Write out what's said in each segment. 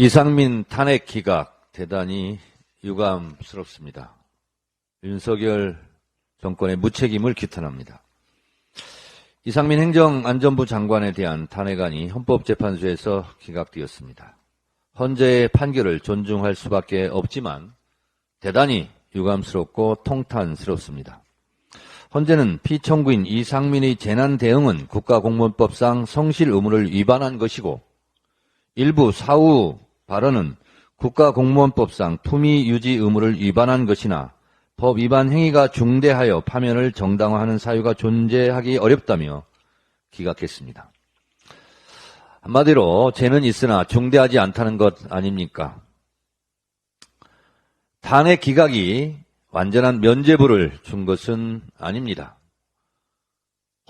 이상민 탄핵 기각 대단히 유감스럽습니다. 윤석열 정권의 무책임을 규탄합니다. 이상민 행정안전부 장관에 대한 탄핵안이 헌법재판소에서 기각되었습니다. 헌재의 판결을 존중할 수밖에 없지만 대단히 유감스럽고 통탄스럽습니다. 헌재는 피청구인 이상민의 재난 대응은 국가공무원법상 성실 의무를 위반한 것이고 일부 사후 발언은 국가공무원법상 품위 유지 의무를 위반한 것이나 법 위반 행위가 중대하여 파면을 정당화하는 사유가 존재하기 어렵다며 기각했습니다. 한마디로 죄는 있으나 중대하지 않다는 것 아닙니까? 탄핵 기각이 완전한 면죄부를 준 것은 아닙니다.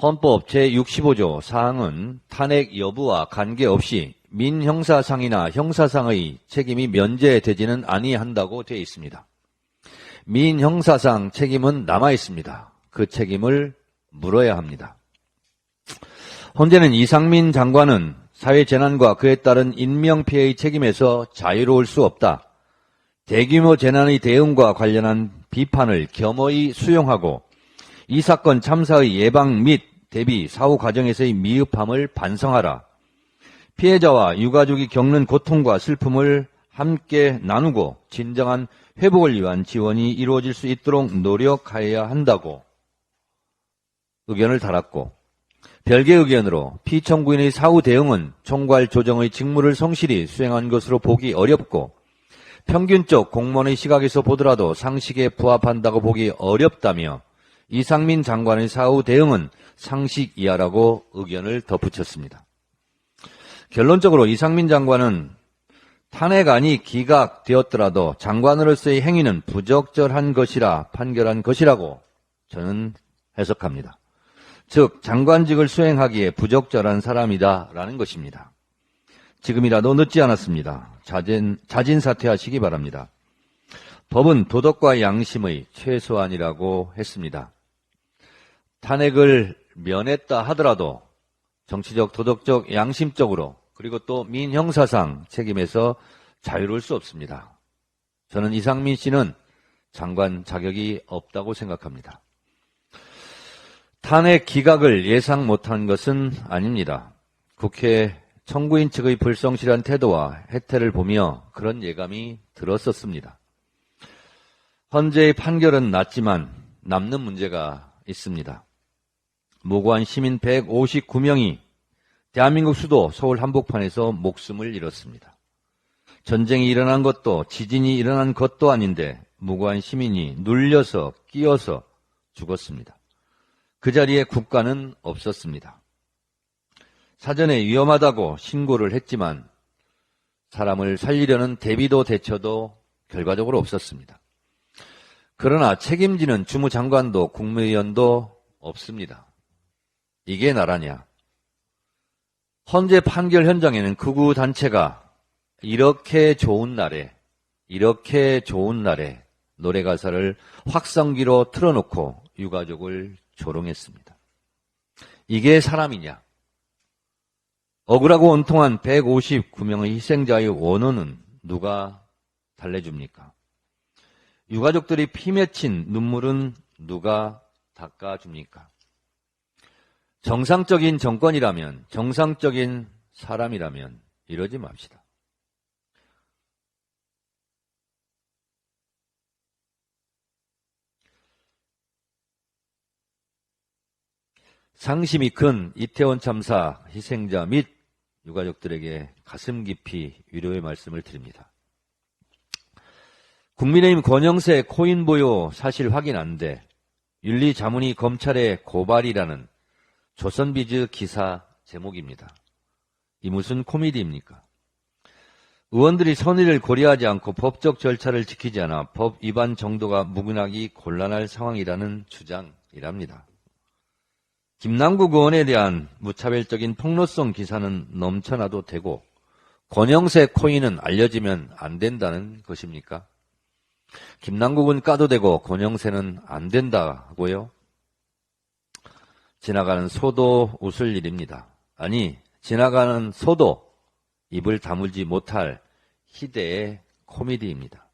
헌법 제65조 사항은 탄핵 여부와 관계없이 민형사상이나 형사상의 책임이 면제되지는 아니한다고 되어 있습니다. 민형사상 책임은 남아 있습니다. 그 책임을 물어야 합니다. 헌재는 이상민 장관은 사회 재난과 그에 따른 인명피해의 책임에서 자유로울 수 없다. 대규모 재난의 대응과 관련한 비판을 겸허히 수용하고 이 사건 참사의 예방 및 대비 사후 과정에서의 미흡함을 반성하라. 피해자와 유가족이 겪는 고통과 슬픔을 함께 나누고 진정한 회복을 위한 지원이 이루어질 수 있도록 노력하여야 한다고 의견을 달았고 별개 의견으로 피청구인의 사후 대응은 총괄 조정의 직무를 성실히 수행한 것으로 보기 어렵고 평균적 공무원의 시각에서 보더라도 상식에 부합한다고 보기 어렵다며 이상민 장관의 사후 대응은 상식 이하라고 의견을 덧붙였습니다. 결론적으로 이상민 장관은 탄핵안이 기각되었더라도 장관으로서의 행위는 부적절한 것이라 판결한 것이라고 저는 해석합니다. 즉 장관직을 수행하기에 부적절한 사람이다라는 것입니다. 지금이라도 늦지 않았습니다. 자진, 자진 사퇴하시기 바랍니다. 법은 도덕과 양심의 최소한이라고 했습니다. 탄핵을 면했다 하더라도 정치적, 도덕적, 양심적으로 그리고 또 민형사상 책임에서 자유로울 수 없습니다. 저는 이상민 씨는 장관 자격이 없다고 생각합니다. 탄핵 기각을 예상 못한 것은 아닙니다. 국회 청구인 측의 불성실한 태도와 해태를 보며 그런 예감이 들었었습니다. 헌재의 판결은 났지만 남는 문제가 있습니다. 무고한 시민 159명이 대한민국 수도 서울 한복판에서 목숨을 잃었습니다. 전쟁이 일어난 것도 지진이 일어난 것도 아닌데 무고한 시민이 눌려서 끼어서 죽었습니다. 그 자리에 국가는 없었습니다. 사전에 위험하다고 신고를 했지만 사람을 살리려는 대비도 대처도 결과적으로 없었습니다. 그러나 책임지는 주무장관도 국무위원도 없습니다. 이게 나라냐? 헌재 판결 현장에는 극우 단체가 이렇게 좋은 날에, 이렇게 좋은 날에 노래 가사를 확성기로 틀어놓고 유가족을 조롱했습니다. 이게 사람이냐? 억울하고 온통한 159명의 희생자의 원혼은 누가 달래줍니까? 유가족들이 피 맺힌 눈물은 누가 닦아줍니까? 정상적인 정권이라면, 정상적인 사람이라면 이러지 맙시다. 상심이 큰 이태원 참사 희생자 및 유가족들에게 가슴 깊이 위로의 말씀을 드립니다. 국민의힘 권영세 코인 보유 사실 확인 안 돼. 윤리 자문위 검찰의 고발이라는 조선비즈 기사 제목입니다. 이 무슨 코미디입니까? 의원들이 선의를 고려하지 않고 법적 절차를 지키지 않아 법 위반 정도가 묵인하기 곤란할 상황이라는 주장이랍니다. 김남국 의원에 대한 무차별적인 폭로성 기사는 넘쳐나도 되고 권영세 코인은 알려지면 안 된다는 것입니까? 김남국은 까도 되고 권영세는 안 된다고요? 지나가는 소도 웃을 일입니다. 아니, 지나가는 소도 입을 다물지 못할 희대의 코미디입니다.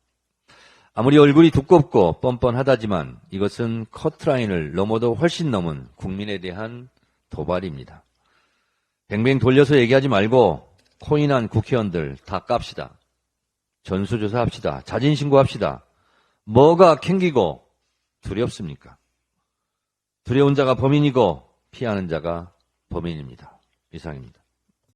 아무리 얼굴이 두껍고 뻔뻔하다지만 이것은 커트라인을 넘어도 훨씬 넘은 국민에 대한 도발입니다. 뱅뱅 돌려서 얘기하지 말고 코인한 국회의원들 다 깝시다. 전수조사합시다. 자진신고합시다. 뭐가 캥기고 두렵습니까? 두려운 자가 범인이고 피하는 자가 범인입니다. 이상입니다.